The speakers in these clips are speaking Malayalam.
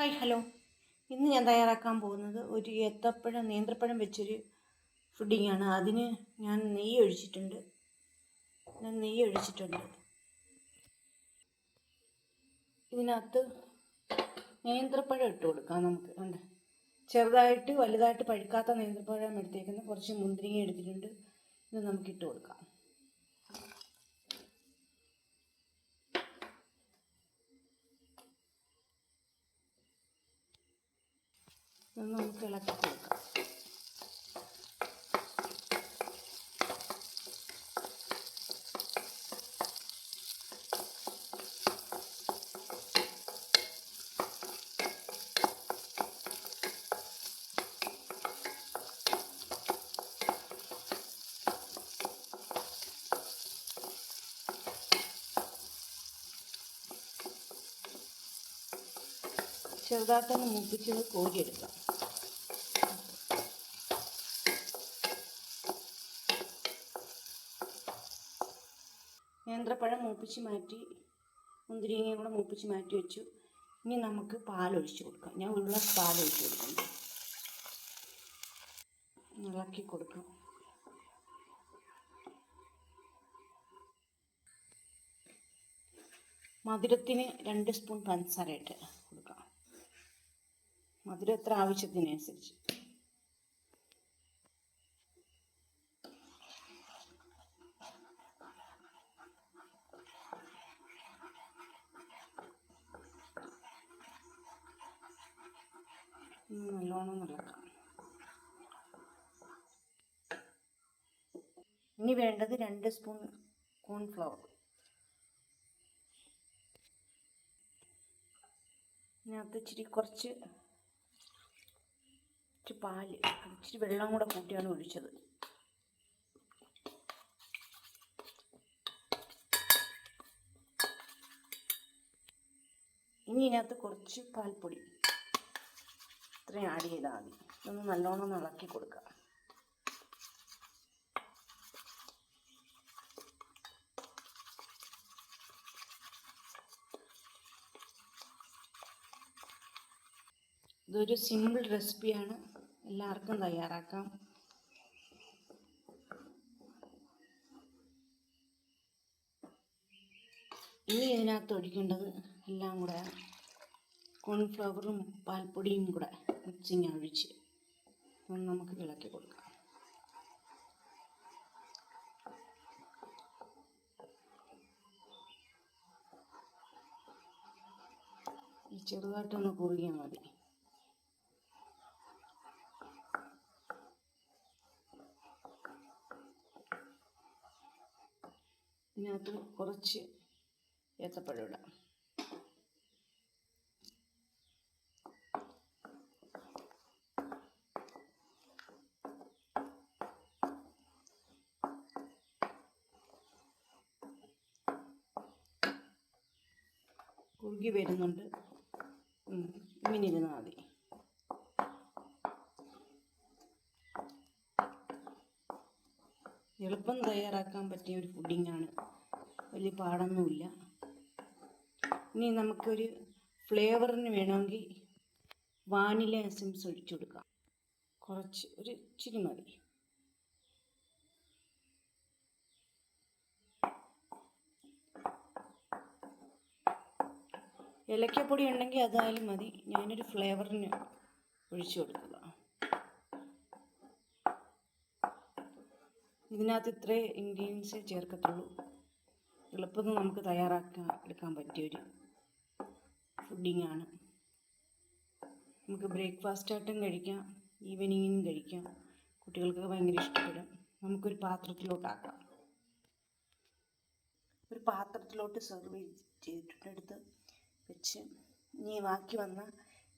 Hi hello. ഇന്ന് ഞാൻ തയ്യാറാക്കാൻ പോകുന്നത് ഒരു ഏത്തപ്പഴം നേന്ത്രപ്പഴം വെച്ചൊരു ഫുഡിങ്ങാണ്. അതിന് ഞാൻ നെയ്യ് ഒഴിച്ചിട്ടുണ്ട്. ഞാൻ നെയ്യ് ഒഴിച്ചിട്ടുണ്ട്. ഇതിനകത്ത് നേന്ത്രപ്പഴം ഇട്ട് കൊടുക്കാം നമുക്ക്. ഉണ്ട്. ചെറുതായിട്ട് വലുതായിട്ട് പഴുക്കാത്ത നേന്ത്രപ്പഴം എടുത്തേക്കുന്ന. കുറച്ച് മുന്തിരിങ്ങ എടുത്തിട്ടുണ്ട്. ഇത് നമുക്ക് ഇട്ട് കൊടുക്കാം. നമുക്ക് ഇളക്കി കൊടുക്കാം. ചെറുതായിട്ടൊന്ന് മുപ്പിച്ചത് കോരിയെടുക്കാം. നേന്ത്രപ്പഴം മൂപ്പിച്ച് മാറ്റി മുന്തിരിങ്ങയും കൂടെ മൂപ്പിച്ച് മാറ്റി വെച്ചു. ഇനി നമുക്ക് പാലൊഴിച്ച് കൊടുക്കാം. ഞാൻ ഒരു ഗ്ലാസ് പാലൊഴിച്ച് കൊടുക്കുന്നു ഇളക്കി കൊടുക്കാം മധുരത്തിന് രണ്ട് സ്പൂൺ പഞ്ചസാര ഇട്ട് കൊടുക്കാം മധുരം എത്ര ആവശ്യത്തിനനുസരിച്ച്. നല്ലോണം ഇനി വേണ്ടത് രണ്ട് സ്പൂൺ കോൺഫ്ലവർ ഇതിനകത്ത് ഇച്ചിരി കുറച്ച് ഇച്ചിരി പാൽ ഇച്ചിരി വെള്ളം കൂടെ കൂട്ടിയാണ് ഒഴിച്ചത്. ഇനി ഇതിനകത്ത് കുറച്ച് പാൽപ്പൊടി. ഇത്രയും ആഡ് ചെയ്താൽ മതി. ഇതൊന്ന് നല്ലോണം ഒന്ന് ഇളക്കി കൊടുക്കുക ഇതൊരു സിമ്പിൾ റെസിപ്പിയാണ് എല്ലാവർക്കും തയ്യാറാക്കാം. ഇനി ഇതിനകത്ത് ഒഴിക്കേണ്ടത് എല്ലാം കൂടെ കോൺഫ്ലവറും പാൽപ്പൊടിയും കൂടെ മിക്സിങ് ഒഴിച്ച് നമുക്ക് ഇളക്കി കൊടുക്കാം. ചെറുതായിട്ടൊന്ന് കുറുകിയാൽ മതി. ഇതിനകത്ത് കുറച്ച് ഏത്തപ്പഴം ഇടാം. കുറുകി വരുന്നുണ്ട്. ഇങ്ങനെ ഇരുന്നാൽ മതി. എളുപ്പം തയ്യാറാക്കാൻ പറ്റിയ ഒരു പുഡിങ്ങാണ്. വലിയ പാടൊന്നുമില്ല. ഇനി നമുക്കൊരു ഫ്ലേവറിന് വേണമെങ്കിൽ വാനില എസൻസ് ഒഴിച്ചു കൊടുക്കാം. കുറച്ച് ഒരു ഇച്ചിരി മതി. ഏലക്കപ്പൊടി ഉണ്ടെങ്കിൽ അതായാലും മതി. ഞാനൊരു ഫ്ലേവറിന് ഒഴിച്ചു കൊടുക്കുക ഇതിനകത്ത് ഇത്രേ ഇൻഗ്രീഡിയൻസ് ചേർക്കത്തുള്ളൂ. എളുപ്പത്തിൽ നമുക്ക് തയ്യാറാക്കാൻ എടുക്കാൻ പറ്റിയൊരു ഫുഡിങ്ങാണ് നമുക്ക് ബ്രേക്ക്ഫാസ്റ്റ് ബ്രേക്ക്ഫാസ്റ്റായിട്ടും കഴിക്കാം ഈവനിങ്ങിനും കഴിക്കാം. കുട്ടികൾക്ക് ഭയങ്കര ഇഷ്ടപ്പെടും. നമുക്കൊരു പാത്രത്തിലോട്ടാക്കാം ഒരു പാത്രത്തിലോട്ട് സെർവ് ചെയ്തിട്ടെടുത്ത് വെച്ച് ഇനി ബാക്കി വന്ന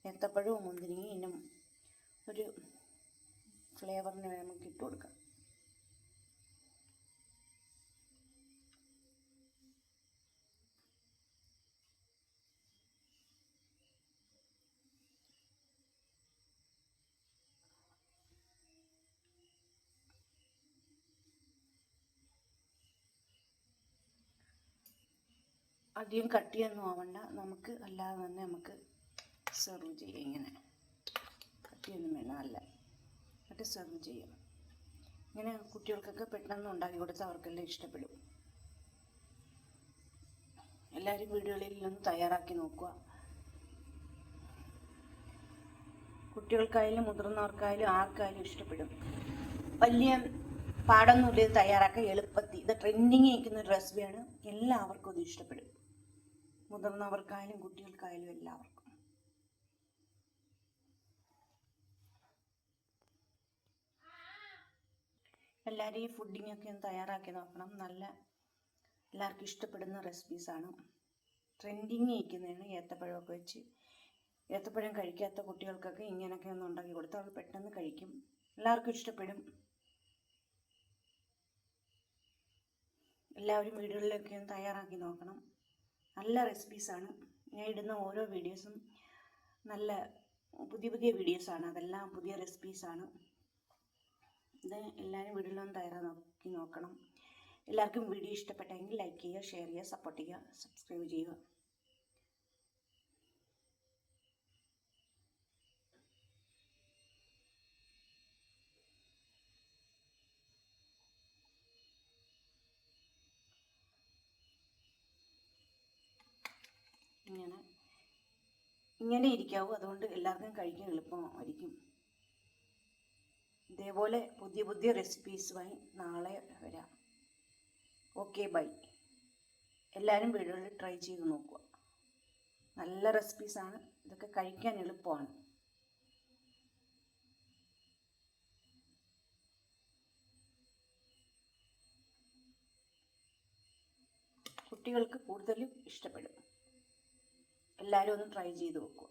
ഏത്തപ്പഴവും മുന്തിരിങ്ങയും ഇന്നും ഒരു ഫ്ലേവറിന് നമുക്ക് ഇട്ട് കൊടുക്കാം. അധികം കട്ടിയൊന്നും ആവണ്ട നമുക്ക് അല്ലാതെ തന്നെ നമുക്ക് സെർവ് ചെയ്യാം ഇങ്ങനെ. കട്ടിയൊന്നും വേണം അല്ല. എന്നിട്ട് സെർവ് ചെയ്യാം. ഇങ്ങനെ കുട്ടികൾക്കൊക്കെ പെട്ടെന്ന് ഉണ്ടാക്കി കൊടുത്താൽ അവർക്കെല്ലാം ഇഷ്ടപ്പെടും. എല്ലാവരും വീടുകളിൽ തയ്യാറാക്കി നോക്കുക. കുട്ടികൾക്കായാലും മുതിർന്നവർക്കായാലും ആർക്കായാലും ഇഷ്ടപ്പെടും. വലിയ പാടൊന്നുമില്ല ഇത് തയ്യാറാക്കാൻ എളുപ്പത്തിൽ ഇത് ട്രെൻഡിങ് നിൽക്കുന്ന റെസിപ്പിയാണ് എല്ലാവർക്കും ഇത് ഇഷ്ടപ്പെടും. മുതിർന്നവർക്കായാലും കുട്ടികൾക്കായാലും എല്ലാവർക്കും. എല്ലാവരും ഈ ഫുഡിങ്ങൊക്കെ ഒന്ന് തയ്യാറാക്കി നോക്കണം. നല്ല എല്ലാവർക്കും ഇഷ്ടപ്പെടുന്ന റെസിപ്പീസാണ് ട്രെൻഡിങ് ഇരിക്കുന്നതാണ് ഏത്തപ്പഴമൊക്കെ വെച്ച്. ഏത്തപ്പഴം കഴിക്കാത്ത കുട്ടികൾക്കൊക്കെ ഇങ്ങനെയൊക്കെ ഒന്ന് ഉണ്ടാക്കി കൊടുത്താൽ അവർ പെട്ടെന്ന് കഴിക്കും. എല്ലാവർക്കും ഇഷ്ടപ്പെടും. എല്ലാവരും വീടുകളിലൊക്കെ ഒന്ന് തയ്യാറാക്കി നോക്കണം. നല്ല റെസിപ്പീസാണ് ഞാൻ ഇടുന്ന ഓരോ വീഡിയോസും നല്ല പുതിയ പുതിയ വീഡിയോസാണ് അതെല്ലാം പുതിയ റെസിപ്പീസാണ് ഇത് എല്ലാവരും വീടുകളിലൊന്ന് തയ്യാറാക്കി നോക്കണം. എല്ലാവർക്കും വീഡിയോ ഇഷ്ടപ്പെട്ടെങ്കിൽ ലൈക്ക് ചെയ്യുക ഷെയർ ചെയ്യുക സപ്പോർട്ട് ചെയ്യുക സബ്സ്ക്രൈബ് ചെയ്യുക. ഇങ്ങനെ ഇങ്ങനെ ഇരിക്കാവൂ. അതുകൊണ്ട് എല്ലാവർക്കും കഴിക്കാൻ എളുപ്പമായിരിക്കും. ഇതേപോലെ പുതിയ പുതിയ റെസിപ്പീസുമായി നാളെ വരാം. ഓക്കെ ബൈ എല്ലാവരും വീടുകളിൽ ട്രൈ ചെയ്ത് നോക്കുക. നല്ല റെസിപ്പീസാണ് ഇതൊക്കെ കഴിക്കാൻ എളുപ്പമാണ്. കുട്ടികൾക്ക് കൂടുതലും ഇഷ്ടപ്പെടും. എല്ലാവരും ഒന്ന് ട്രൈ ചെയ്ത് നോക്കുക.